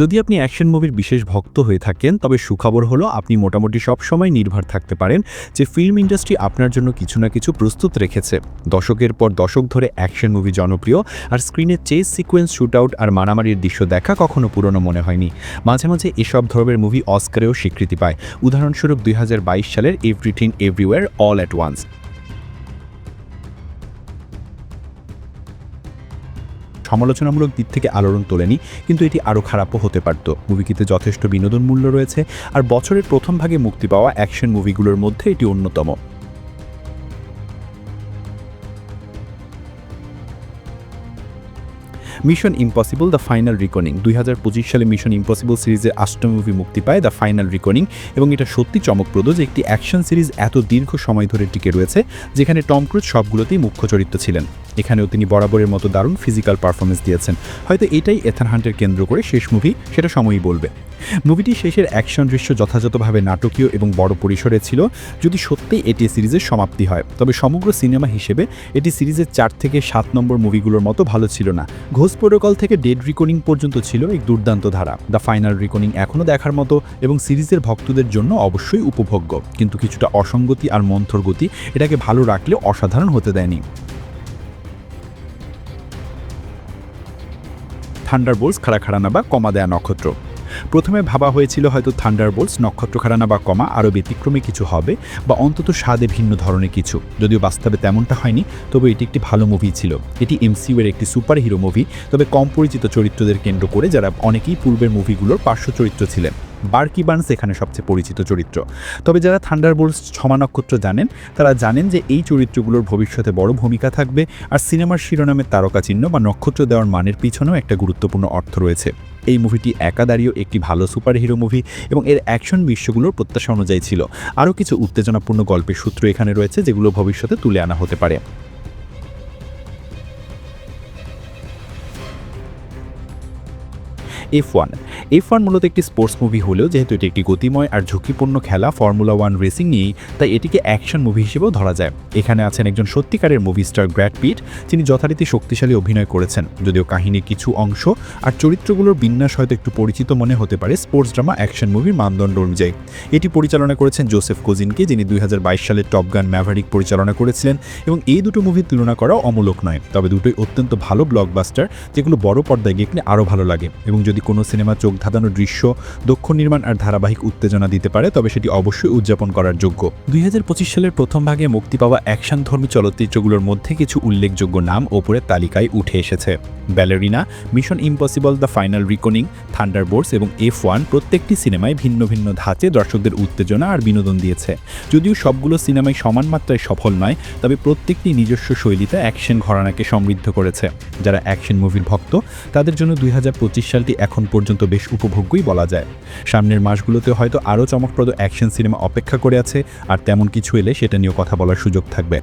যদি আপনি অ্যাকশন মুভির বিশেষ ভক্ত হয়ে থাকেন, তবে সুখবর হলো আপনি মোটামুটি সব সময় নির্ভর থাকতে পারেন যে ফিল্ম ইন্ডাস্ট্রি আপনার জন্য কিছু না কিছু প্রস্তুত রেখেছে। দশকের পর দশক ধরে অ্যাকশন মুভি জনপ্রিয় আর স্ক্রিনে চেস সিকোয়েন্স, শুটআউট আর মারামারির দৃশ্য দেখা কখনো পুরনো মনে হয়নি। মাঝে মাঝে এসব ধরনের মুভি অস্কারেও স্বীকৃতি পায়। উদাহরণস্বরূপ দুই হাজার বাইশ সালের everything everywhere all at once সমালোচনামূলক দিক থেকে আলোড়ন তোলেনি, কিন্তু এটি আরও খারাপও হতে পারত। মুভিটিতে যথেষ্ট বিনোদন মূল্য রয়েছে, আর বছরের প্রথম ভাগে মুক্তি পাওয়া অ্যাকশন মুভিগুলোর মধ্যে এটি অন্যতম। Mission impossible the final reckoning দুই হাজার পঁচিশ সালে মিশন ইম্পসিবল সিরিজের আষ্টম মুভি মুক্তি পায় দ্য ফাইনাল রিকনিং এবং এটা সত্যি চমকপ্রদ যে একটি অ্যাকশন সিরিজ এত দীর্ঘ সময় ধরে টিকে রয়েছে, যেখানে টম ক্রুজ সবগুলোতেই মুখ্য চরিত্র ছিলেন। এখানেও তিনি বরাবরের মতো দারুণ ফিজিক্যাল পারফরমেন্স দিয়েছেন। হয়তো এটাই এথান হান্টের কেন্দ্র করে শেষ মুভি সেটা সময়ই বলবে। মুভিটি শেষের অ্যাকশন দৃশ্য যথাযথভাবে নাটকীয় এবং বড় পরিসরে ছিল যদি সত্যিই এটি সিরিজের সমাপ্তি হয়। তবে সমগ্র সিনেমা হিসেবে এটি সিরিজের চার থেকে সাত নম্বর মুভিগুলোর মতো ভালো ছিল না। ঘোষ প্রোটোকল থেকে ডেড রিকনিং পর্যন্ত ছিল এক দুর্দান্ত ধারা। দ্য ফাইনাল রিকনিং এখনও দেখার মতো এবং সিরিজের ভক্তদের জন্য অবশ্যই উপভোগ্য। কিন্তু কিছুটা অসঙ্গতি আর মন্থর গতি এটাকে ভালো রাখলে অসাধারণ হতে দেয়নি। থান্ডার থান্ডারবোল্টস খাড়া খাড়ানা বা কমা দেয়া নক্ষত্র। প্রথমে ভাবা হয়েছিল হয়তো থান্ডারবোল্টস নক্ষত্র খারানা বা কমা আরও ব্যতিক্রমী কিছু হবে বা অন্তত স্বাদে ভিন্ন ধরনের কিছু। যদিও বাস্তবে তেমনটা হয়নি, তবে এটি একটি ভালো মুভি ছিল। এটি এমসিউ এর একটি সুপার হিরো মুভি তবে কম পরিচিত চরিত্রদের কেন্দ্র করে যারা অনেকেই পূর্বের মুভিগুলোর পার্শ্ব চরিত্র ছিলেন। বার্কি বার্নস এখানে সবচেয়ে পরিচিত চরিত্র। তবে যারা থান্ডারবোল্টস ছমা নক্ষত্র জানেন, তারা জানেন যে এই চরিত্রগুলোর ভবিষ্যতে বড় ভূমিকা থাকবে আর সিনেমার শিরোনামের তারকা চিহ্ন বা নক্ষত্র দেওয়ার মানের পিছনেও একটা গুরুত্বপূর্ণ অর্থ রয়েছে। এই মুভিটি একা দাঁড়িয়েও একটি ভালো সুপার হিরো মুভি এবং এর অ্যাকশন বিশ্বগুলোর প্রত্যাশা অনুযায়ী ছিল। আরও কিছু উত্তেজনাপূর্ণ গল্পের সূত্র এখানে রয়েছে যেগুলো ভবিষ্যতে তুলে আনা হতে পারে। এফ ওয়ান এফ ওয়ান মূলত একটি স্পোর্টস মুভি হলেও যেহেতু এটি একটি গতিময় আর ঝুঁকিপূর্ণ খেলা ফর্মুলা ওয়ান রেসিং নিয়েই, তাই এটিকে অ্যাকশন মুভি হিসেবেও ধরা যায়। এখানে আছেন একজন সত্যিকারের মুভি স্টার গ্র্যাড পিট যিনি যথারীতি শক্তিশালী অভিনয় করেছেন। যদিও কাহিনীর কিছু অংশ আর চরিত্রগুলোর বিন্যাস হয়তো একটু পরিচিত মনে হতে পারে স্পোর্টস ড্রামা অ্যাকশন মুভির মানদণ্ড অনুযায়ী। এটি পরিচালনা করেছেন জোসেফ কোজিনকে যিনি দুই সালে টপ গান ম্যাভারিক পরিচালনা করেছিলেন এবং এই দুটো মুভির তুলনা করাও অমূলক নয়। তবে দুটোই অত্যন্ত ভালো ব্লকবাস্টার যেগুলো বড় পর্দায় দেখলে আরও ভালো লাগে। এবং যদি কোনো সিনেমা চোখ ধাঁধানো দৃশ্য দক্ষ নির্মাণ আর ধারাবাহিক উত্তেজনা দিতে পারে, তবে সেটি অবশ্যই উদযাপন করার যোগ্য। দুই হাজার পঁচিশ সালের প্রথম ভাগে মুক্তি পাওয়া অ্যাকশন অ্যাকশনধর্মী চলচ্চিত্রগুলোর মধ্যে কিছু উল্লেখযোগ্য নাম ওপরের তালিকায় উঠে এসেছে। Ballerina, mission impossible, the final reckoning thunder thunderbolts এবং এফ ওয়ান প্রত্যেকটি সিনেমায় ভিন্ন ভিন্ন ধাঁচে দর্শকদের উত্তেজনা আর বিনোদন দিয়েছে। যদিও সবগুলো সিনেমায় সমান মাত্রায় সফল নয়, তবে প্রত্যেকটি নিজস্ব শৈলীতে অ্যাকশন ঘরানাকে সমৃদ্ধ করেছে। যারা অ্যাকশন মুভির ভক্ত, তাদের জন্য দুই হাজার পঁচিশ সালটি এখন পর্যন্ত বেশ উপভোগ্যই বলা যায়। সামনের মাসগুলোতে হয়তো আরও চমকপ্রদ অ্যাকশন সিনেমা অপেক্ষা করে আছে, আর তেমন কিছু এলে সেটা নিয়েও কথা বলার সুযোগ থাকবে।